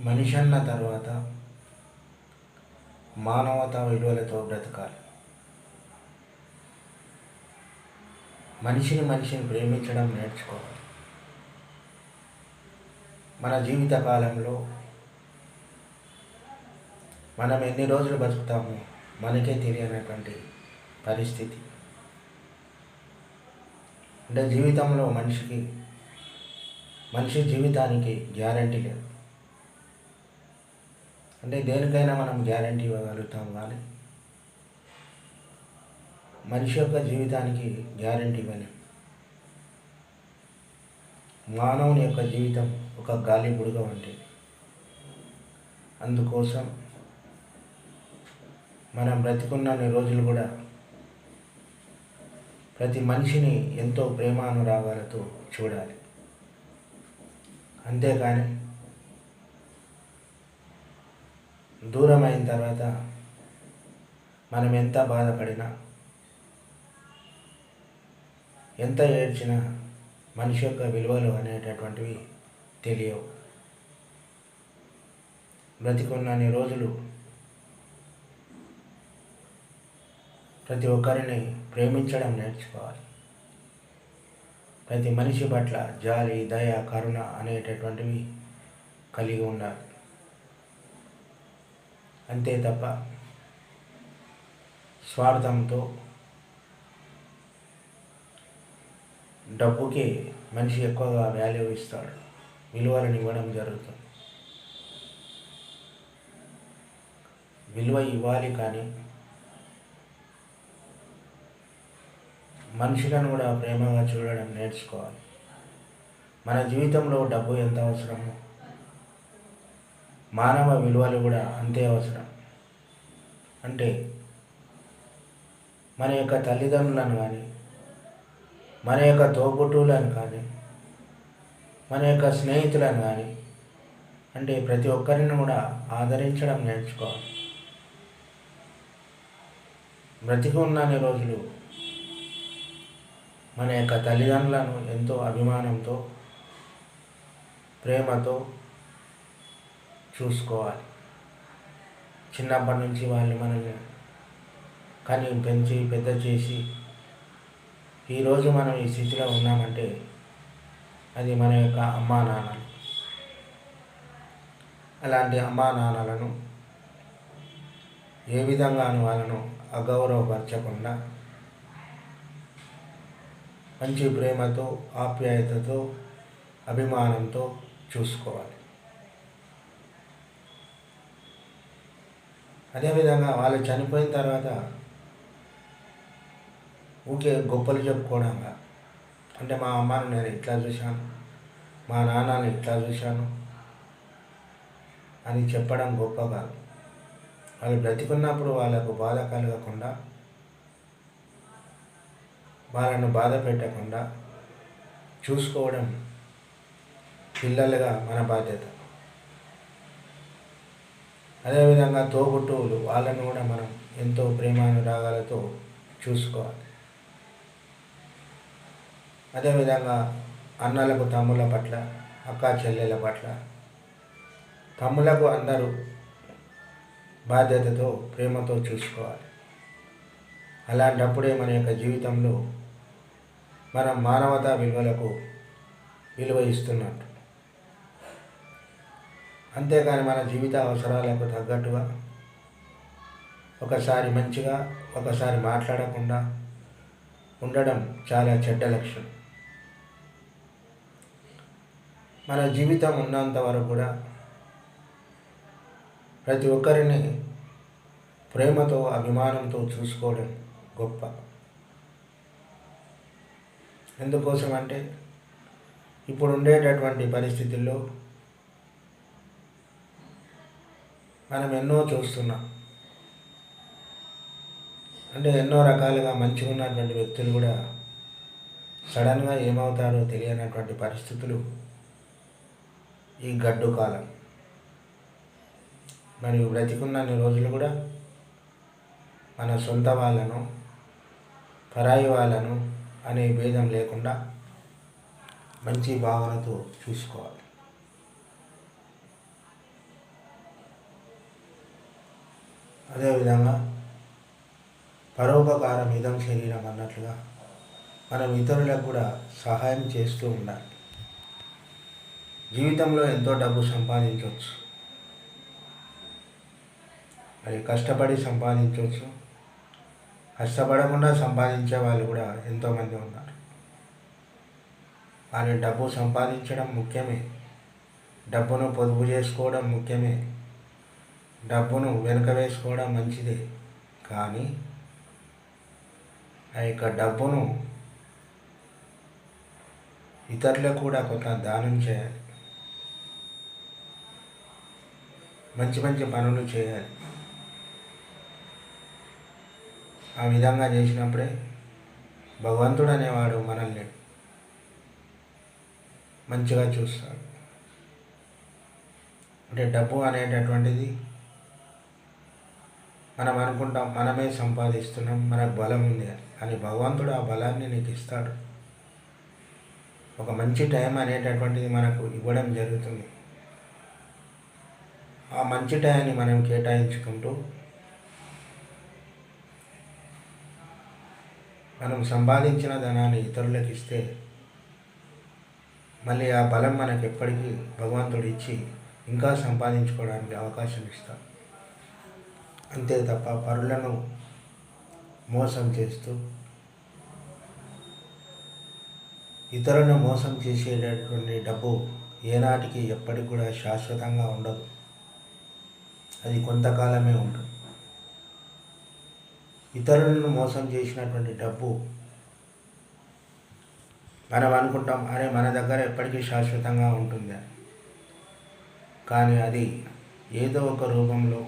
మనిషి అన్న తర్వాత మానవతా విలువలతో బ్రతకాలి. మనిషిని మనిషిని ప్రేమించడం నేర్చుకోవాలి. మన జీవిత కాలంలో మనం ఎన్ని రోజులు బతుకుతామో మనకే తెలియనటువంటి పరిస్థితి. అంటే జీవితంలో మనిషికి మనిషి జీవితానికి గ్యారంటీ లేదు. అంటే దేనికైనా మనం గ్యారంటీ ఇవ్వగలుగుతాం కానీ మనిషి యొక్క జీవితానికి గ్యారంటీ ఇవ్వలేం. మానవుని యొక్క జీవితం ఒక గాలి బుడుగ వంటిది. అందుకోసం మనం బ్రతికున్నన్ని రోజులు కూడా ప్రతి మనిషిని ఎంతో ప్రేమానురాగాలతో చూడాలి. అంతేకాని దూరం అయిన తర్వాత మనం ఎంత బాధపడినా ఎంత ఏడ్చినా మనిషి యొక్క విలువలు అనేటటువంటివి తెలియవు. బ్రతికున్నన్ని రోజులు ప్రతి ఒక్కరిని ప్రేమించడం నేర్చుకోవాలి. ప్రతి మనిషి పట్ల జాలి దయ కరుణ అనేటటువంటివి కలిగి ఉండాలి. అంతే తప్ప స్వార్థంతో డబ్బుకి మనిషి ఎక్కువగా వాల్యూ ఇస్తాడు. విలువలను ఇవ్వడం జరుగుతుంది. విలువ ఇవ్వాలి కానీ మనుషులను కూడా ప్రేమగా చూడడం నేర్చుకోవాలి. మన జీవితంలో డబ్బు ఎంత అవసరమో మానవ విలువలు కూడా అంతే అవసరం. అంటే మన యొక్క తల్లిదండ్రులను కానీ మన యొక్క తోబుట్టువులను కానీ మన యొక్క స్నేహితులను కానీ అంటే ప్రతి ఒక్కరిని కూడా ఆదరించడం నేర్చుకోవాలి. బ్రతికి ఉన్నాని రోజులు మన యొక్క తల్లిదండ్రులను ఎంతో అభిమానంతో ప్రేమతో చూసుకోవాలి. చిన్నప్పటి నుంచి వాళ్ళు మనల్ని కానీ పెంచి పెద్ద చేసి ఈరోజు మనం ఈ స్థితిలో ఉన్నామంటే అది మన యొక్క అమ్మా నాన్నలు. అలాంటి అమ్మా నాన్నలను ఏ విధంగాను వాళ్ళను అగౌరవపరచకుండా మంచి ప్రేమతో ఆప్యాయతతో అభిమానంతో చూసుకోవాలి. అదేవిధంగా వాళ్ళు చనిపోయిన తర్వాత ఊకే గొప్పలు చెప్పుకోవడంగా అంటే మా అమ్మను నేను ఇట్లా చూశాను మా నాన్నని ఇట్లా చూశాను అని చెప్పడం గొప్ప కాదు. వాళ్ళు బ్రతికున్నప్పుడు వాళ్ళకు బాధ కలగకుండా వాళ్ళను బాధ పెట్టకుండా చూసుకోవడం పిల్లలుగా మన బాధ్యత. అదేవిధంగా తోబుట్టువులు వాళ్ళను కూడా మనం ఎంతో ప్రేమానురాగాలతో చూసుకోవాలి. అదేవిధంగా అన్నలకు తమ్ముల పట్ల అక్క చెల్లెల పట్ల తమ్ములకు అందరూ బాధ్యతతో ప్రేమతో చూసుకోవాలి. అలాంటప్పుడే మన యొక్క జీవితంలో మనం మానవతా విలువలకు విలువ ఇస్తున్నట్టు. అంతేకాని మన జీవిత అవసరాలకు తగ్గట్టుగా ఒకసారి మంచిగా ఒకసారి మాట్లాడకుండా ఉండడం చాలా చెడ్డ లక్షణం మన జీవితం ఉన్నంత వరకు కూడా ప్రతి ఒక్కరిని ప్రేమతో అభిమానంతో చూసుకోవడం గొప్ప. ఎందుకోసం అంటే ఇప్పుడు ఉండేటటువంటి పరిస్థితుల్లో మనం ఎన్నో చూస్తున్నాం. అంటే ఎన్నో రకాలుగా మంచిగా ఉన్నటువంటి వ్యక్తులు కూడా సడన్గా ఏమవుతారో తెలియనటువంటి పరిస్థితులు ఈ గడ్డు కాలం. మరియు బ్రతికున్నన్ని రోజులు కూడా మన సొంత వాళ్ళను పరాయి వాళ్ళను అనే భేదం లేకుండా మంచి భావనతో చూసుకోవాలి. అదేవిధంగా పరోపకారం ఇదం శరీరం అన్నట్లుగా మనం ఇతరులకు కూడా సహాయం చేస్తూ ఉండాలి. జీవితంలో ఎంతో డబ్బు సంపాదించవచ్చు. మరి కష్టపడి సంపాదించవచ్చు. కష్టపడకుండా సంపాదించే వాళ్ళు కూడా ఎంతోమంది ఉన్నారు. కానీ డబ్బు సంపాదించడం ముఖ్యమే. డబ్బును పొదుపు చేసుకోవడం ముఖ్యమే. డబ్బును వెనుక వేసుకోవడం మంచిదే కానీ ఆ యొక్క డబ్బును ఇతరులకు కూడా కొంత దానం చేయాలి. మంచి మంచి పనులు చేయాలి. ఆ విధంగా చేసినప్పుడే భగవంతుడు అనేవాడు మనల్ని మంచిగా చూస్తాడు. అంటే డబ్బు అనేటటువంటిది మనం అనుకుంటాం మనమే సంపాదిస్తున్నాం మనకు బలం ఉంది అని. భగవంతుడు ఆ బలాన్ని నీకు ఇస్తాడు. ఒక మంచి టైం అనేటటువంటిది మనకు ఇవ్వడం జరుగుతుంది. ఆ మంచి టైంని మనం కేటాయించుకుంటూ మనం సంపాదించిన ధనాన్ని ఇతరులకు ఇస్తే మళ్ళీ ఆ బలం మనకు ఎప్పటికీ భగవంతుడు ఇచ్చి ఇంకా సంపాదించుకోవడానికి అవకాశం ఇస్తాడు. అంతే తప్ప పరులను మోసం చేస్తూ ఇతరులను మోసం చేసేటటువంటి డబ్బు ఏనాటికి ఎప్పటికి కూడా శాశ్వతంగా ఉండదు. అది కొంతకాలమే ఉంటుంది. ఇతరులను మోసం చేసినటువంటి డబ్బు మనం అనుకుంటాం అరే మన దగ్గర ఎప్పటికీ శాశ్వతంగా ఉంటుంది. కానీ అది ఏదో ఒక రూపంలో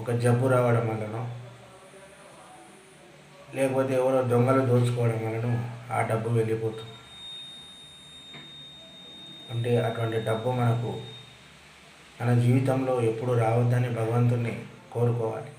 ఒక జబ్బు రావడం వలన లేకపోతే ఎవరో దొంగలు దోచుకోవడం వలన ఆ డబ్బు వెళ్ళిపోతుంది. అంటే అటువంటి డబ్బు మనకు మన జీవితంలో ఎప్పుడు రావద్దని భగవంతుని కోరుకోవాలి.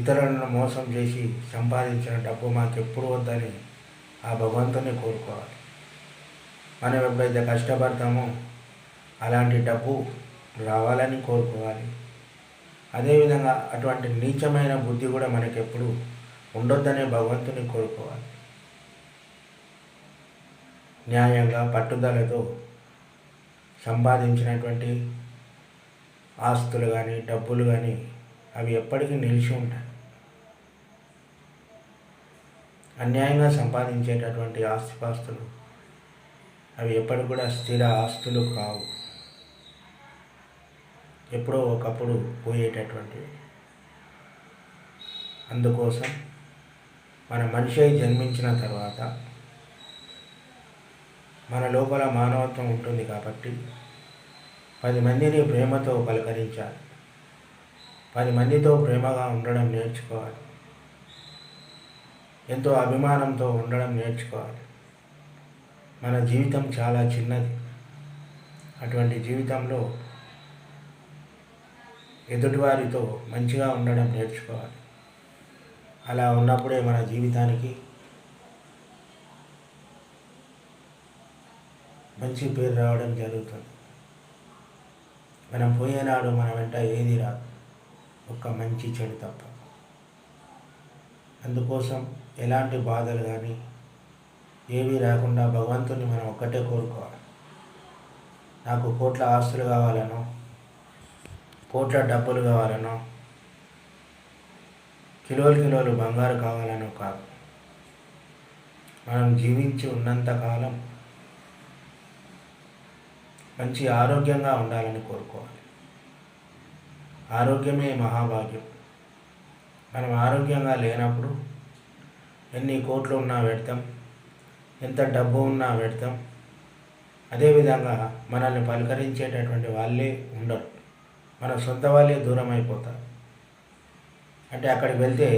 ఇతరులను మోసం చేసి సంపాదించిన డబ్బు మాకు ఎప్పుడు వద్దని ఆ భగవంతుని కోరుకోవాలి. మనం ఎప్పుడైతే కష్టపడతామో అలాంటి డబ్బు రావాలని కోరుకోవాలి. అదేవిధంగా అటువంటి నీచమైన బుద్ధి కూడా మనకి ఎప్పుడు ఉండొద్దనే భగవంతుని కోరుకోవాలి. న్యాయంగా పట్టుదలతో సంపాదించినటువంటి ఆస్తులు కానీ డబ్బులు కానీ అవి ఎప్పటికీ నిలిచి ఉంటాయి అన్యాయంగా సంపాదించేటటువంటి ఆస్తిపాస్తులు అవి ఎప్పటికి కూడా స్థిర ఆస్తులు కావు. ఎప్పుడో ఒకప్పుడు పోయేటటువంటివి అందుకోసం మన మనిషి జన్మించిన తర్వాత మన లోపల మానవత్వం ఉంటుంది కాబట్టి పది మందిని ప్రేమతో పలకరించాలి. పది మందితో ప్రేమగా ఉండడం నేర్చుకోవాలి. ఎంతో అభిమానంతో ఉండడం నేర్చుకోవాలి. మన జీవితం చాలా చిన్నది. అటువంటి జీవితంలో ఎదుటివారితో మంచిగా ఉండడం నేర్చుకోవాలి. అలా ఉన్నప్పుడే మన జీవితానికి మంచి పేరు రావడం జరుగుతుంది. మనం పోయేనాడు మన వెంట ఏది రాదు. ఒక మంచి చెడు తప్ప. అందుకోసం ఎలాంటి బాధలు కానీ ఏవి రాకుండా భగవంతుని మనం ఒక్కటే కోరుకోవాలి. నాకు కోట్ల ఆస్తులు కావాలనో కోట్ల డబ్బులు కావాలనో కిలోలు కిలోలు బంగారు కావాలనో కాదు. మనం జీవించి ఉన్నంత కాలం మంచి ఆరోగ్యంగా ఉండాలని కోరుకోవాలి. ఆరోగ్యమే మహాభాగ్యం. మనం ఆరోగ్యంగా లేనప్పుడు ఎన్ని కోట్లు ఉన్నా పెడతాం ఎంత డబ్బు ఉన్నా పెడతాం అదేవిధంగా మనల్ని పలకరించేటటువంటి వాళ్ళే ఉండరు. మన సొంత వాళ్ళే దూరం అయిపోతారు అంటే అక్కడికి వెళ్తే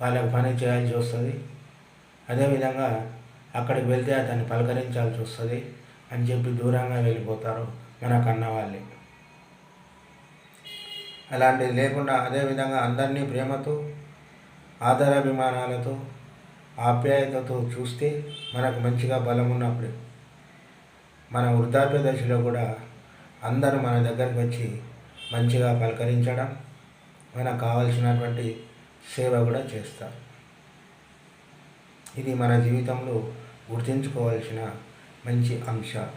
వాళ్ళకి పని చేయాల్సి వస్తుంది. అదేవిధంగా అక్కడికి వెళ్తే అతన్ని పలకరించాల్సి వస్తుంది అని చెప్పి దూరంగా వెళ్ళిపోతారు మన కన్నవాళ్ళే అలాంటిది లేకుండా అదేవిధంగా అందరినీ ప్రేమతో ఆదరాభిమానాలతో ఆప్యాయతతో చూస్తే మనకు మంచిగా బలం ఉన్నప్పుడు మన వృద్ధాప్య దశలో కూడా అందరూ మన దగ్గరికి వచ్చి మంచిగా పలకరించడం మనకు కావలసినటువంటి సేవ కూడా చేస్తాం. ఇది మన జీవితంలో గుర్తుంచుకోవాల్సిన మంచి అంశం.